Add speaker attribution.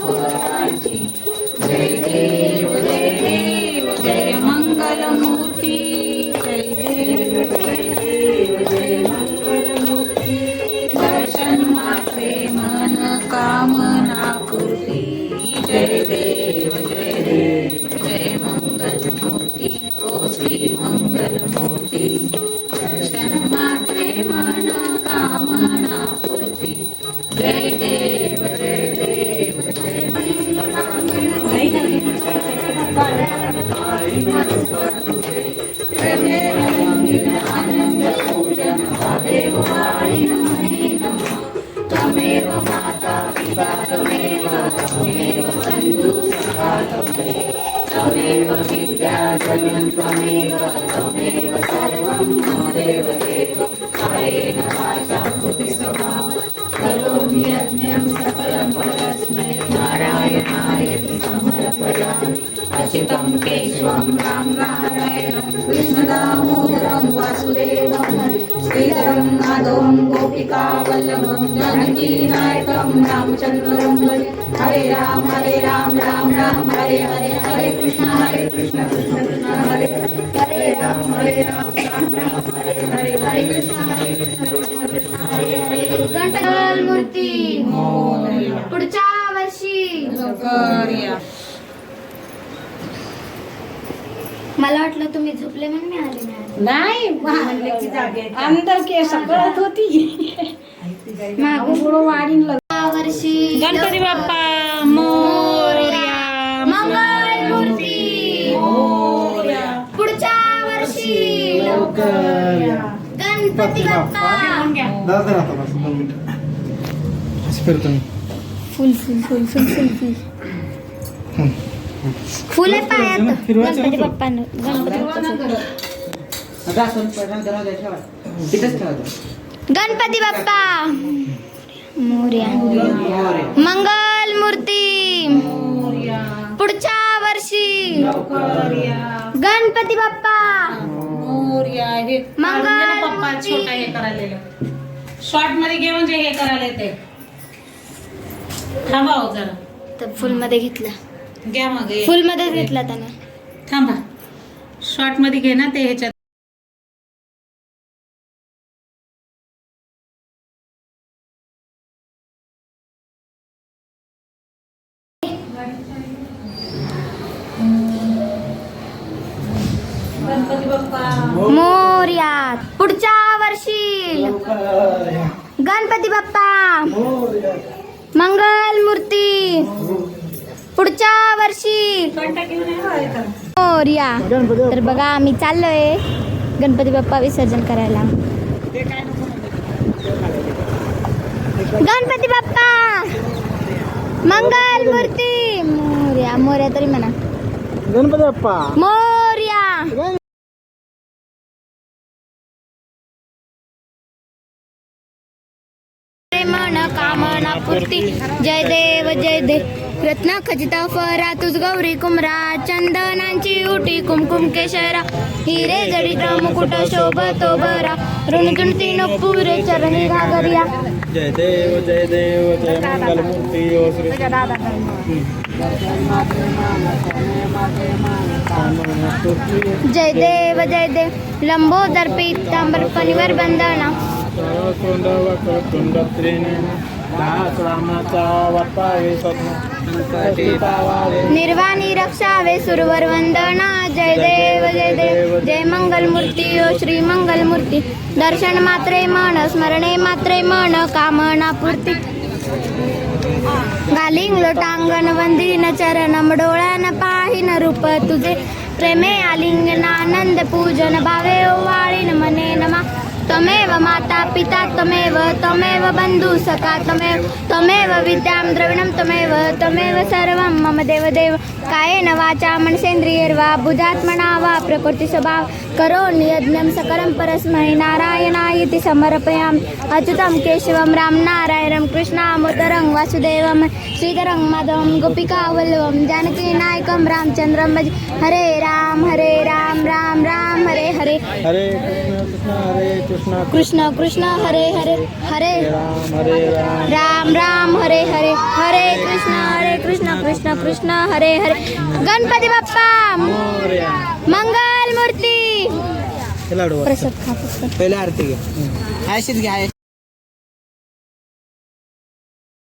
Speaker 1: फुलाची जय देव त्वमेव माता पिता त्वमेव त्वमेव बन्धु सखा त्वमेव त्वमेव त्वमेव सर्वं मम देव देव कायेन वाचा करोमि यज्ञं परस्मै नारायणाय समर्पयामि अचितं के कृष्णदामोदरं वासुदेवं श्रीधरं माधवं गोपिकावल्लभं जानकीनायकं रामचन्द्रं भजे हरे राम हरे राम राम राम हरे हरे हरे कृष्ण हरे कृष्ण कृष्ण कृष्ण हरे। हरे हरे राम हरे राम राम राम हरे हरे हरे कृष्ण हरे कृष्ण कृष्ण कृष्ण हरे हरे।
Speaker 2: मूर्ती पुढच्या वर्षी। मला वाटलं तुम्ही झोपले म्हणून मी आले. नाही
Speaker 3: अंदर केस कळत होती.
Speaker 2: मागून
Speaker 3: वाढीन
Speaker 2: वर्षी
Speaker 1: गणपती बाप्पा मोरया
Speaker 2: मंगल मूर्ती पुढच्या वर्षी गणपती बाप्पा. फुल फुल फुल फुल फुल फुल. फुल पायात. गणपती. बाप्पा गणपती गणपती बाप्पा! मोर्या. मंगल मूर्ती. पुढच्या वर्षी. गणपती बाप्पा!
Speaker 1: मोरया हे
Speaker 2: मंगल
Speaker 1: पप्पा. छोटा हे करायला शॉर्टमध्ये घे म्हणजे हे करायला ते. थांबा हो जरा.
Speaker 2: तर फुलमध्ये घेतला.
Speaker 1: घ्या मग हे.
Speaker 2: फुलमध्ये घेतला त्यानं.
Speaker 1: थांबा. शॉर्टमध्ये घे ना ते ह्याच्यात.
Speaker 2: मोर्या पुढच्या वर्षी. गणपती बाप्पा. मंगल मूर्ती. पुढच्या वर्षी. मोर्या तर बघा आम्ही चाललोय गणपती बाप्पा विसर्जन करायला. गणपती बाप्पा. मंगल मूर्ती. मोर्या मोर्या तरी म्हणा.
Speaker 4: गणपती बाप्पा.
Speaker 2: मोर्या पूर्ती। जय देव जय देव। रत्न खचिता फरा तुझ गौरी कुमरा चंदनांची उटी कुमकुम केशरा। हिरे जडित मुकुट शोभतो बरा ऋणतुणती नो पुरे चरणी घागरिया।
Speaker 4: जय देव जय देव जय मंगल मूर्ती ओ श्री
Speaker 2: जय देव जय देव। लंबोदर पीतांबर पनिवर बंदना।
Speaker 4: तोंड वक्रतुंड त्रिनेन दास
Speaker 2: निर्वाणी रक्षावे सुरवर वंदना जय देव जय देव जय मंगल मूर्ती ओ श्री मंगल मूर्ती दर्शन मात्रे मन स्मरणे मात्रे मन कामना पूर्ती. घालिंग लोटांगण वंदीन चरण डोळ्यान पाहिन रूप तुझे. प्रेमे आलिंगन आनंद पूजन भावे ओवाळीन मने नमा. त्वमेव माता पिता त्वमेव त्वमेव बंधू सखा त्वमेव त्वमेव विद्यां द्रविणं त्वमेव त्वमेव सर्वं मम देवदेव। कायेन वाचा मनसेन्द्रियर्वा बुधात्मना वा प्रकृतिस्वभाव। करोमि यज्ञं सकलं परस्मै नारायणाय इति समर्पयामि। अच्युतं केशवं राम नारायणं कृष्णामोदरं वासुदेवं श्रीधरं माधवं गोपिकावल्लवं जानकीनायकं रामचन्द्रं भज। हरे राम हरे राम राम राम हरे हरे।
Speaker 4: हरे कृष्ण कृष्ण।
Speaker 2: कृष्ण कृष्ण हरे हरे हरे
Speaker 4: राम हरे राम
Speaker 2: राम राम हरे हरे हरे कृष्ण कृष्ण कृष्ण हरे हरे गणपती बाप्पा. मंगल मूर्ती प्रसाद खा.
Speaker 5: पहिले आरती घे